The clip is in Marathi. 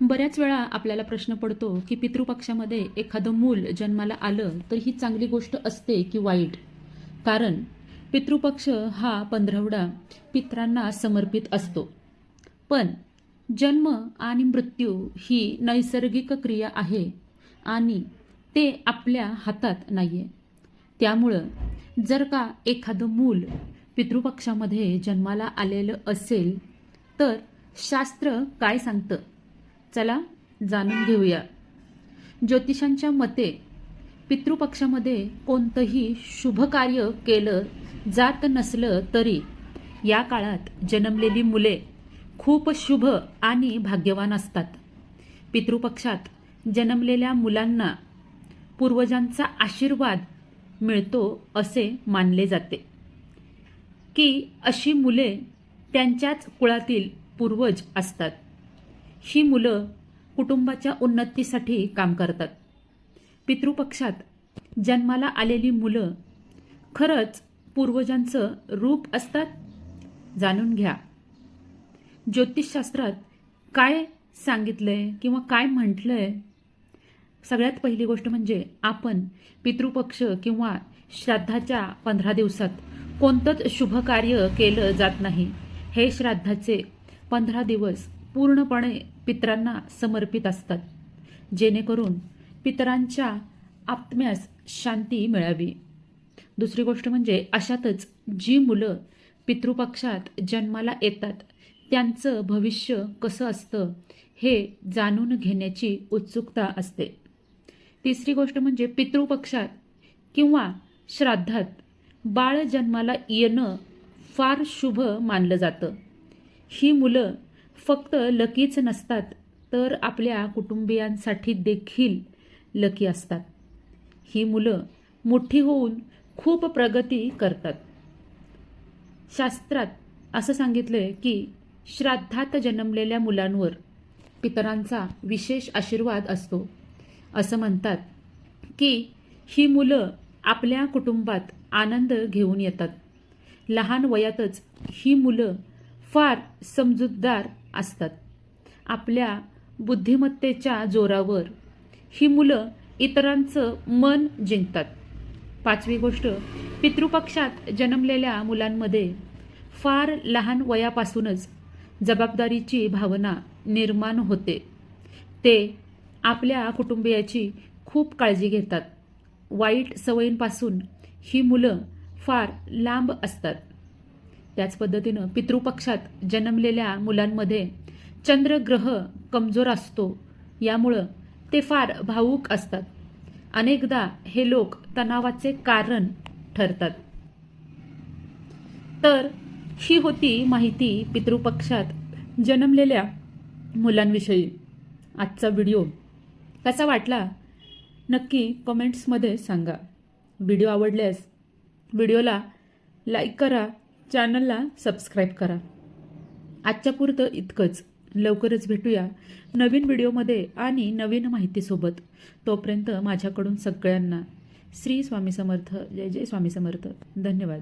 बऱ्याच वेळा आपल्याला प्रश्न पडतो की पितृपक्षामध्ये एखादं मूल जन्माला आलं तर ही चांगली गोष्ट असते की वाईट? कारण पितृपक्ष हा पंधरवडा पित्रांना समर्पित असतो. पण जन्म आणि मृत्यू ही नैसर्गिक क्रिया आहे आणि ते आपल्या हातात नाही आहे त्यामुळं जर का एखादं मूल पितृपक्षामध्ये जन्माला आलेलं असेल तर शास्त्र काय सांगतं? चला जाणून घेऊया. ज्योतिषांच्या मते पितृपक्षामध्ये कोणतंही शुभ कार्य केलं जात नसलं तरी या काळात जन्मलेली मुले खूप शुभ आणि भाग्यवान असतात. पितृपक्षात जन्मलेल्या मुलांना पूर्वजांचा आशीर्वाद मिळतो असे मानले जाते. की अशी मुले त्यांच्याच कुळातील पूर्वज असतात. ही मुलं कुटुंबाच्या उन्नतीसाठी काम करतात. पितृपक्षात जन्माला आलेली मुलं खरंच पूर्वजांचं रूप असतात? जाणून घ्या. ज्योतिषशास्त्रात काय सांगितलंय किंवा काय म्हटलंय? सगळ्यात पहिली गोष्ट म्हणजे आपण पितृपक्ष किंवा श्राद्धाच्या पंधरा दिवसात कोणतंच शुभ कार्य केलं जात नाही. हे श्राद्धाचे पंधरा दिवस पूर्णपणे पितरांना समर्पित असतात. जेणेकरून पितरांच्या आत्म्यास शांती मिळावी. दुसरी गोष्ट म्हणजे अशातच जी मुलं पितृपक्षात जन्माला येतात त्यांचं भविष्य कसं असतं हे जाणून घेण्याची उत्सुकता असते. तिसरी गोष्ट म्हणजे पितृपक्षात किंवा श्राद्धात बाळ जन्माला येणं फार शुभ मानलं जातं. ही मुलं फक्त लकीच नसतात तर आपल्या कुटुंबियांसाठी देखील लकी असतात. ही मुलं मोठी होऊन खूप प्रगती करतात. शास्त्रात असं सांगितलं आहे की श्राद्धात जन्मलेल्या मुलांवर पितरांचा विशेष आशीर्वाद असतो. असं म्हणतात की ही मुलं आपल्या कुटुंबात आनंद घेऊन येतात. लहान वयातच ही मुलं फार समजूतदार असतात. आपल्या बुद्धिमत्तेच्या जोरावर ही मुलं इतरांचं मन जिंकतात. पाचवी गोष्ट पितृपक्षात जन्मलेल्या मुलांमध्ये फार लहान वयापासूनच जबाबदारीची भावना निर्माण होते. ते आपल्या कुटुंबियाची खूप काळजी घेतात. वाईट सवयींपासून ही मुलं फार लांब असतात. त्याच पद्धतीनं पितृपक्षात जन्मलेल्या मुलांमध्ये चंद्रग्रह कमजोर असतो. यामुळं ते फार भावूक असतात. अनेकदा हे लोक तणावाचे कारण ठरतात. तर ही होती माहिती पितृपक्षात जन्मलेल्या मुलांविषयी. आजचा व्हिडिओ कसा वाटला? नक्की कमेंट्समध्ये सांगा. व्हिडिओ आवडल्यास व्हिडिओला लाईक करा चॅनलला सबस्क्राईब करा. आजच्या पुरतं इतकंच. लवकरच भेटूया नवीन व्हिडिओमध्ये आणि नवीन माहितीसोबत. तोपर्यंत माझ्याकडून सगळ्यांना श्री स्वामी समर्थ जय जय स्वामी समर्थ. धन्यवाद.